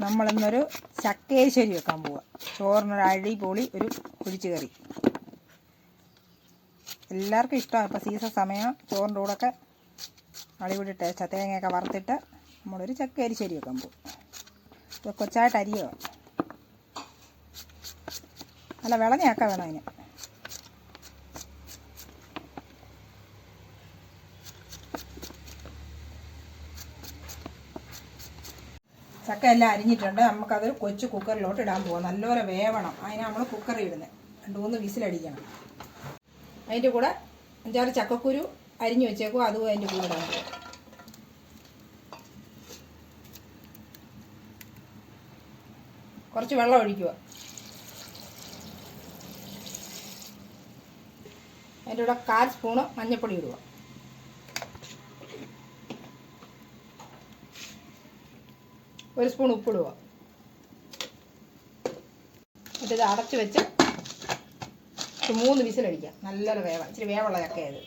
നമ്മളിന്നൊരു ചക്കേശ്ശേരി വെക്കാൻ പോവുക ചോറിനൊരു അടിപൊളി ഒരു കുഴിച്ചു കറി. എല്ലാവർക്കും ഇഷ്ടമാണ്. ഇപ്പോൾ സീസൺ സമയം. ചോറിന്റെ കൂടെയൊക്കെ ചത്തേങ്ങയൊക്കെ തേങ്ങയൊക്കെ വറുത്തിട്ട് നമ്മളൊരു ചക്കേരിശ്ശേരി വെക്കാൻ പോകും ഇത് കൊച്ചായിട്ട് അരിയോ? നല്ല വിളഞ്ഞയൊക്കെ വേണം അതിന്. ചക്ക എല്ലാം അരിഞ്ഞിട്ടുണ്ട്. നമുക്കത് കൊച്ചു കുക്കറിലോട്ട് ഇടാൻ പോകാം നല്ലപോലെ വേവണം. അതിന് നമ്മൾ കുക്കറിൽ ഇടുന്നത് രണ്ട് മൂന്ന് വിസിലടിക്കണം. അതിന്റെ കൂടെ അഞ്ചാറ് ചക്കക്കുരു അരിഞ്ഞു വെച്ചേക്കും അതും അതിന്റെ കൂടെ ഇടാൻ പോകും കുറച്ച് വെള്ളം ഒഴിക്കുക അതിന്റെ കൂടെ കാൽ സ്പൂണ് മഞ്ഞൾപ്പൊടി ഇടുക ഒരു സ്പൂൺ ഉപ്പിടുക. എന്നിട്ട് ഇത് അടച്ച് വെച്ച് മൂന്ന് വിസിലടിക്കാം നല്ലൊരു വേവ ഇച്ചിരി വേവുള്ള ചക്കയത്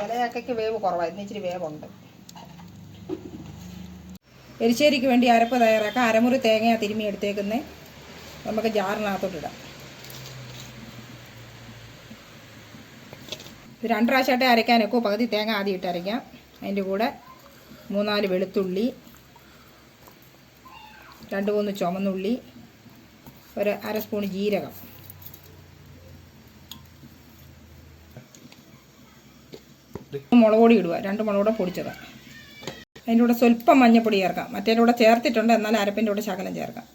ചില ചക്കയ്ക്ക് വേവ് കുറവായിരുന്നു ഇച്ചിരി വേവുണ്ട്. എരിശ്ശേരിക്ക് വേണ്ടി അരപ്പ് തയ്യാറാക്കാം. അരമുറി തേങ്ങ തിരുമ്മി എടുത്തേക്കുന്നേ. നമുക്ക് ജാറിനകത്തോട്ടിടാം രണ്ട് പ്രാവശ്യമായിട്ട് അരയ്ക്കാനൊക്കെ പകുതി തേങ്ങ ആദ്യം ഇട്ട് അരയ്ക്കാം. അതിന്റെ കൂടെ മൂന്നാൽ വെളുത്തുള്ളി രണ്ട് മൂന്ന് ചുമന്നുള്ളി ഒരു അര സ്പൂൺ ജീരകം. മുളക് പൊടി ഇടുക രണ്ട് മുളക് കൂടെ പൊടിച്ചത്. അതിന്റെ കൂടെ സ്വല്പം മഞ്ഞപ്പൊടി ചേർക്കാം. മറ്റേന്റെ കൂടെ ചേർത്തിട്ടുണ്ട് എന്നാൽ അരപ്പിന്റെ കൂടെ ശകലം ചേർക്കാം.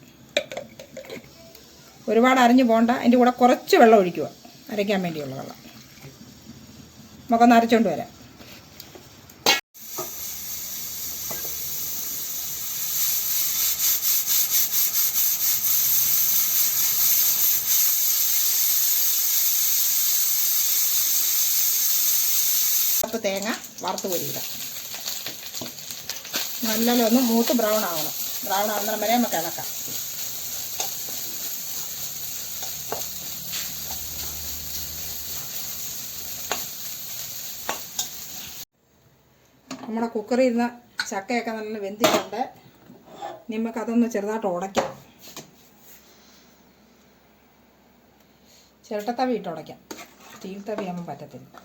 ഒരുപാട് അരഞ്ഞു പോകണ്ട അതിന്റെ കൂടെ കുറച്ച് വെള്ളം ഒഴിക്കുക. അരയ്ക്കാൻ വേണ്ടിയുള്ള വെള്ളം. നമുക്കൊന്ന് അരച്ചുകൊണ്ട് വരാം. കപ്പ് തേങ്ങ വറുത്ത് പൊരിയിടാം നല്ലോണം ഒന്ന് മൂത്ത് ബ്രൗൺ ആവണം. ബ്രൗൺ ആവുന്നതിന് വരെ നമുക്ക് ഇളക്കാം. നമ്മുടെ കുക്കറിൽ ഇരുന്ന ചക്കയൊക്കെ നല്ല വെന്തിട്ടുണ്ട്. അതൊന്ന് ചെറുതായിട്ട് ഉടയ്ക്കാം. ചിരട്ടത്തവി ഇട്ട് ഉടയ്ക്കാം. സ്റ്റീൽ തവി ആകുമ്പോൾ പറ്റത്തില്ല.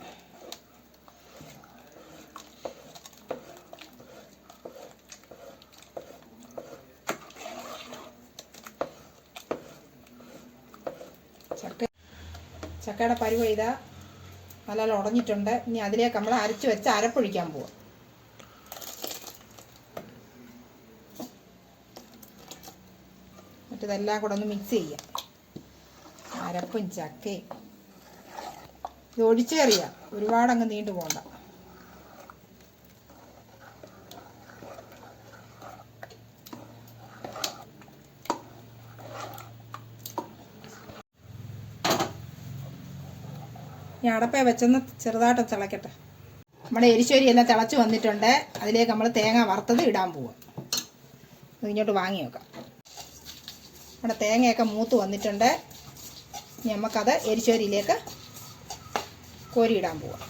ചക്ക ചക്കയുടെ പരുവ ഇതാ നല്ല ഉടഞ്ഞിട്ടുണ്ട്. ഇനി അതിലേക്ക് നമ്മൾ അരച്ച് വെച്ച് അരപ്പൊഴിക്കാൻ പോവാം. ഇതെല്ലാം കൂടെ ഒന്ന് മിക്സ് ചെയ്യാം. അരപ്പും ചക്കയും. ഇത് ഒഴിച്ചേറിയാം ഒരുപാടങ്ങ് നീണ്ടു പോകണ്ട ഈ അടപ്പേ വെച്ചൊന്ന് ചെറുതായിട്ട് തിളക്കട്ടെ. നമ്മുടെ എരിശ്ശേരി എല്ലാം തിളച്ച് വന്നിട്ടുണ്ട്. അതിലേക്ക് നമ്മൾ തേങ്ങ വറുത്തത് ഇടാൻ പോവാം. ഇങ്ങോട്ട് വാങ്ങി വെക്കാം. നമ്മുടെ തേങ്ങയൊക്കെ മൂത്ത് വന്നിട്ടുണ്ട്. ഇനി നമുക്കത് എരിശ്ശേരിയിലേക്ക് കോരിയിടാൻ പോവാം.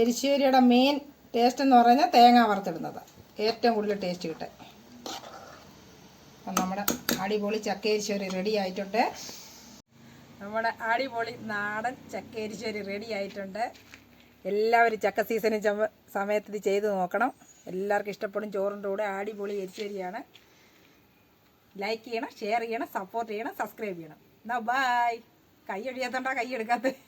എരിശ്ശേരിയുടെ മെയിൻ ടേസ്റ്റ് എന്ന് പറഞ്ഞാൽ തേങ്ങ വറുത്തിടുന്നത്. ഏറ്റവും കൂടുതൽ ടേസ്റ്റ് കിട്ടാൻ. അപ്പം നമ്മുടെ അടിപൊളി ചക്കേരിശ്ശേരി റെഡി ആയിട്ടുണ്ട്. നമ്മുടെ അടിപൊളി നാടൻ ചക്കേരിശ്ശേരി റെഡി ആയിട്ടുണ്ട്. എല്ലാവരും ചക്ക സീസണിൽ ചമ സമയത്ത് ചെയ്ത് നോക്കണം. എല്ലാവർക്കും ഇഷ്ടപ്പെടും. ചോറിന്റെ കൂടെ അടിപൊളി എരിശ്ശേരിയാണ്. ലൈക്ക് ചെയ്യണം ഷെയർ ചെയ്യണം സപ്പോർട്ട് ചെയ്യണം സബ്സ്ക്രൈബ് ചെയ്യണം. എന്നാ ബായ് കൈ ഒഴിയാത്തോണ്ടാ കൈ എടുക്കാത്തത്.